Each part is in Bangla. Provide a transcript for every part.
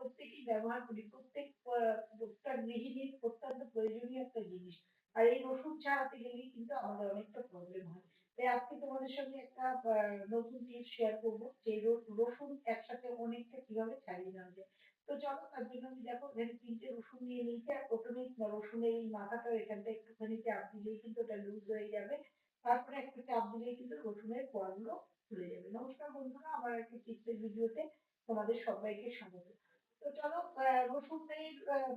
প্রত্যেকেই ব্যবহার করি, প্রত্যেক প্রত্যেক গৃহিণীর অত্যন্ত প্রয়োজনীয় একটা জিনিস। আর এই রসুন ছাড়াতে গেলেই কিন্তু আমাদের অনেকটা প্রবলেম হয়। তাই আজকে তোমাদের সঙ্গে একটা নতুন টিপস শেয়ার করব, যে রসুন একসাথে অনেকটা কীভাবে ছাড়িয়ে নেওয়া যায়। তো চলো, তার জন্য আমি দেখো, এখানে তিনটে রসুন নিয়ে নিয়েছি, আর প্রথমেই রসুনের এই মাথাটা এখানটা একটুখানি চাপ দিলেই কিন্তু ওটা লুজ হয়ে যাবে। তারপরে একটা চাপ দিলেই কিন্তু রসুনের কোয়াগুলো খুলে যাবে। নমস্কার বন্ধুরা আমার একটা টিপসের ভিডিওতে তোমাদের সবাইকে স্বাগত। তো চলো রসুনের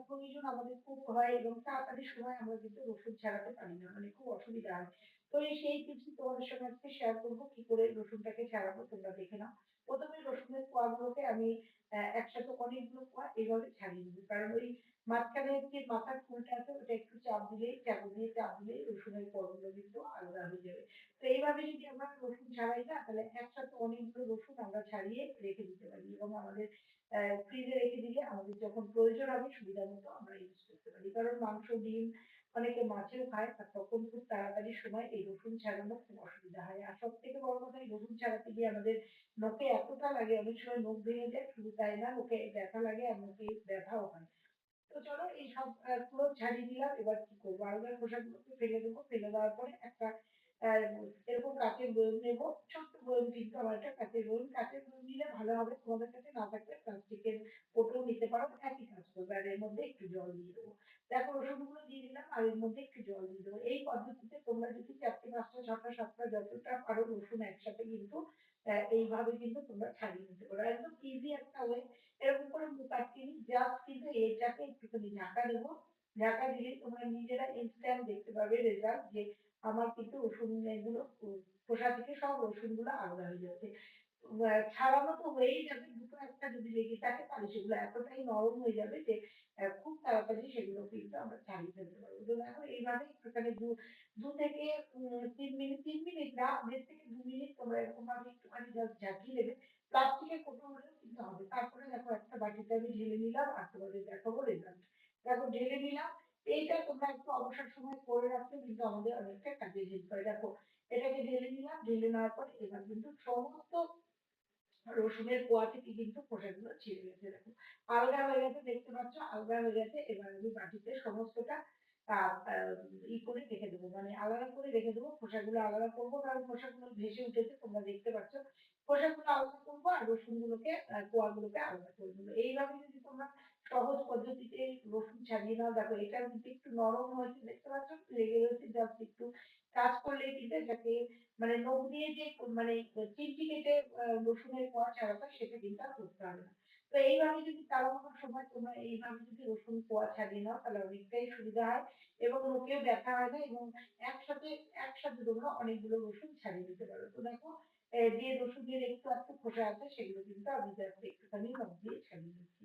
প্রয়োজন আমাদের খুব হয় এবং তাড়াতাড়ি সময় আমরা কিন্তু রসুন ছাড়াতে পারি না মানে খুব অসুবিধা হয়। তো এই সেই টিপস তোমাদের সঙ্গে আজকে শেয়ার করব, কি করে রসুনটাকে ছাড়াবো তোমরা দেখে নাও। প্রথমে রসুনের কোয়াগুলোকে আমি একসাথে অনেকগুলো কোয়া এইভাবে ছাড়িয়ে নেব। কারণ ওই মাঝখানে যে মাথার ফুলটা আছে, ওটা একটু চাপ দিলেই চাকু দিয়ে চাপ দিলেই রসুনের কোয়াগুলো কিন্তু আলাদা হয়ে যাবে। তো এইভাবে যদি আমরা রসুন ছাড়াই না, তাহলে একসাথে অনেকগুলো রসুন আমরা ছাড়িয়ে রেখে দিতে পারি এবং আমাদের ফ্রিজে রেখে দিলে আমাদের যখন প্রয়োজন হবে সুবিধা মতো আমরা ইউজ করতে পারি। কারণ মাংস, ডিম অনেকে মাছেও খায়, আর তখন খুব তাড়াতাড়ি সময় এই রসুন ছাড়ানো খুব অসুবিধা হয়। আর সব থেকে বড় কথা, এই রসুন ছাড়াতে গিয়ে আমাদের নখে এতটা লাগে, অনেক সময় নখ ভেঙে যায়, শুধু তাই না, নখে ব্যথা লাগে আর নখে ব্যথাও হয়। তো চলো, এই সব পুরো ছাড়িয়ে দিলাম, এবার কি করব? আলুর খোসাগুলোকে ফেলে দেবো। ফেলে দেওয়ার পরে একটা এরকম কাঁচের বয়ম নেব। ছোট্ট বয়ম কিন্তু আমার একটা কাঁচের বয়ম কাঁচের বয়ম নিলে ভালো হবে। তোমাদের কাছে না থাকলে প্লাস্টিকের ওটাও নিতে পারো। একই কাজ করবে আর এর মধ্যে একটু জল দিয়ে দেবো। দেখো রসুনগুলো দিয়ে দিলাম আর এর মধ্যে একটু জল দিয়ে দেবো। এই পদ্ধতিতে তোমরা যদি চারটে, পাঁচটা, ছটা, সাতটা, যতটা পারো রসুন একসাথে কিন্তু এইভাবে কিন্তু তোমরা ছাড়িয়ে নিতে পারো। একদম ইজি একটা ওয়ে এরকম করে মুখ আটকে নিই জাস্ট কিন্তু এটাকে একটুখানি ঢাকা দেবো। ঢাকা দিলে তোমরা নিজেরা ইনস্ট্যান্ট দেখতে পাবে রেজাল্ট যে আমার কিন্তু উম, খোসা থেকে সব রসুনগুলো আলাদা হয়ে যাচ্ছে। ছাড়ানো তো হয়েই যাবে দুটো একটা যদি লেগে থাকে তাহলে সেগুলো এতটাই নরম হয়ে যাবে যে খুব তাড়াতাড়ি সেগুলো কিন্তু আমরা ছাড়িয়ে ফেলতে পারব। তো দেখো এইভাবে একটুখানি দু দু থেকে তিন মিনিট তিন মিনিট না দেড় থেকে দু মিনিট তোমরা এরকম ভাবে একটুখানি জাস্ট ঝাঁকিয়ে দেবে। প্লাস্টিকের কোটো হলেও কিন্তু হবে। তারপরে দেখো একটা বাটিতে আমি ঢেলে নিলাম আর তোমাদের দেখাবো রেজাল্ট দেখো ঢেলে নিলাম। এইটা তোমরা একটু অবসর সময় করে রাখলে কিন্তু আমাদের অনেকটা হেল্প করে দেখো এটাকে ঢেলে নিলাম ঢেলে নেওয়ার পর এবার কিন্তু সমস্ত রসুনের কোয়া থেকে কিন্তু খোসাগুলো ছিঁড়ে গেছে দেখো। আলগা হয়ে গেছে দেখতে পাচ্ছ? আলগা হয়ে গেছে এবার আমি বাটিতে সমস্তটা ই করে রেখে দেবো। মানে আলাদা করে রেখে দেবো খোসাগুলো আলাদা করব কারণ খোসাগুলো ভেসে উঠেছে তোমরা দেখতে পাচ্ছ। খোসাগুলো আলাদা করব আর রসুনগুলোকে আহ, কোয়াগুলোকে আলাদা করে দেবো। এইভাবে যদি তোমরা সহজ পদ্ধতিতে রসুন ছাড়িয়ে নাও দেখো এটা কিন্তু একটু নরম হয়েছে দেখতে পাচ্ছ? লেগে রয়েছে জাস্ট একটু কাজ করলে কিন্তু এটাকে মানে নখ দিয়ে যে মানে চিমটি কেটে রসুনের কোয়া ছাড়াটা সেটা কিন্তু আর করতে হবে না। তো এইভাবে যদি তাড়াহুড়োর সময় তোমরা এইভাবে যদি রসুন কোয়া ছাড়িয়ে নাও, তাহলে অনেকটাই সুবিধা হয় এবং লোকেও দেখা হয় না এবং একসাথে একসাথে তোমরা অনেকগুলো রসুন ছাড়িয়ে দিতে পারো। তো দেখো যে রসুনের একটু একটু খোসা আছে, সেগুলো কিন্তু আমি just একটুখানি নখ দিয়ে ছাড়িয়ে দিচ্ছি।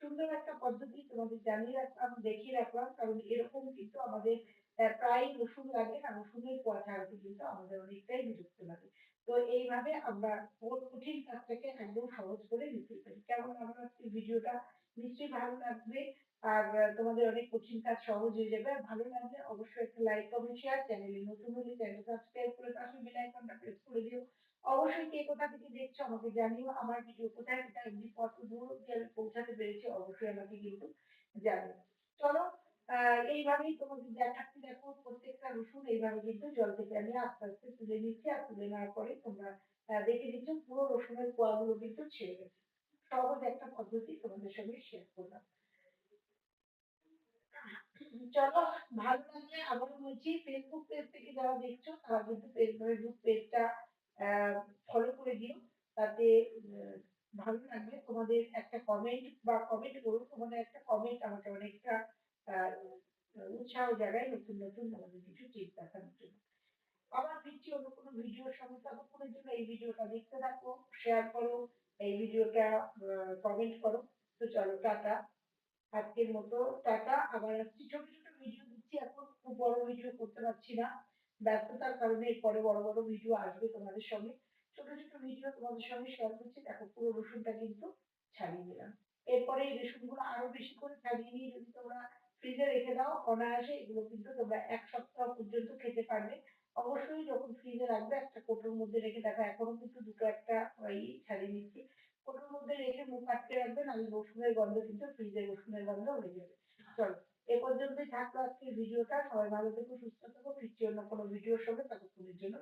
সুন্দর একটা পদ্ধতি তোমাদের জানিয়ে রাখলাম দেখিয়ে রাখলাম, কারণ এরকম কিন্তু আমাদের প্রায় রসুন লাগে আর রসুনের কোয়া ছাড়াতে কিন্তু আমাদের অনেকটাই বিরক্ত লাগে। তো এইভাবে আমরা ওর কঠিন কাজটাকে একদম সহজ করে নিতে পারি। কেমন আমার আজকে ভিডিওটা নিশ্চয়ই ভালো লাগবে। আর তোমাদের অনেক কঠিন কাজ সহজ হয়ে যাবে। আর ভালো লাগলে অবশ্যই একটা লাইক কমেন্ট শেয়ার চ্যানেলে নতুন হলে চ্যানেল সাবস্ক্রাইব করে পাশে বেল আইকনটা প্রেস করে দিও। অবশ্যই কে কোথা থেকে দেখছ আমাকে জানিও। আমার ভিডিও কোথায় কোথায় কত দূর অব্দি পৌঁছাতে পেরেছি অবশ্যই আমাকে কিন্তু জানিও। চলো এইভাবেই তোমাদের দেখাচ্ছি, দেখো, প্রত্যেকটা রসুন এইভাবে কিন্তু জল থেকে আমি আস্তে আস্তে তুলে নিচ্ছি আর তুলে নেওয়ার পরে তোমরা দেখে নিচ্ছ পুরো রসুনের কোয়াগুলো কিন্তু ছেড়ে গেছে। সহজ একটা পদ্ধতি তোমাদের সঙ্গে শেয়ার করলাম। চলো, ভালো লাগলে আবারও বলছি ফেসবুক পেজ থেকে যারা দেখছ, তারা কিন্তু ফেসবুক পেজটা ফলো করে দিও। তাতে ভালো লাগবে তোমাদের একটা কমেন্ট বা কমেন্ট করো। তোমাদের একটা কমেন্ট আমাকে অনেকটা উৎসাহ জাগায় নতুন নতুন আমাদের কিছু টিপ দেখানোর জন্য। আবার ফিরছি অন্য কোনো ভিডিওর সঙ্গে ততক্ষণের জন্য। এই ভিডিওটা দেখতে থাকো শেয়ার করো, এই ভিডিওটা কমেন্ট করো। তো চলো, টাটা। আজকের মতো, টাটা। আবার আসছি। ছোট ছোট ভিডিও দিচ্ছি। এখন খুব বড় ভিডিও করতে পারছি না। ব্যস্ততার কারণে এরপরে বড় বড় ভিডিও আসবে তোমাদের সঙ্গে। ছোট ছোট ভিডিও তোমাদের সঙ্গে শেয়ার করছি। দেখো, পুরো রসুনটা কিন্তু ছাড়িয়ে দিলাম এরপরে এই রসুনগুলো আরও বেশি করে ছাড়িয়ে নিয়ে যদি তোমরা ফ্রিজে রেখে দাও, অনায়াসে এগুলো কিন্তু তোমরা এক সপ্তাহ পর্যন্ত খেতে পারবে। অবশ্যই যখন ফ্রিজে রাখবে, একটা কোটোর মধ্যে রেখে, দেখো এখনও কিন্তু দুটো একটা ওই ছাড়িয়ে নিচ্ছি। কোটোর মধ্যে রেখে মুখ আটকে রাখবেন, আমি রসুনের গন্ধ কিন্তু ফ্রিজে রসুনের গন্ধ হয়ে যাবে। চলো, এ পর্যন্তই থাকল আজকের ভিডিওটা। সবাই ভালো থেকো, সুস্থ থেকো, ফিরছি অন্য কোনো ভিডিওর সঙ্গে, ততক্ষণের জন্য।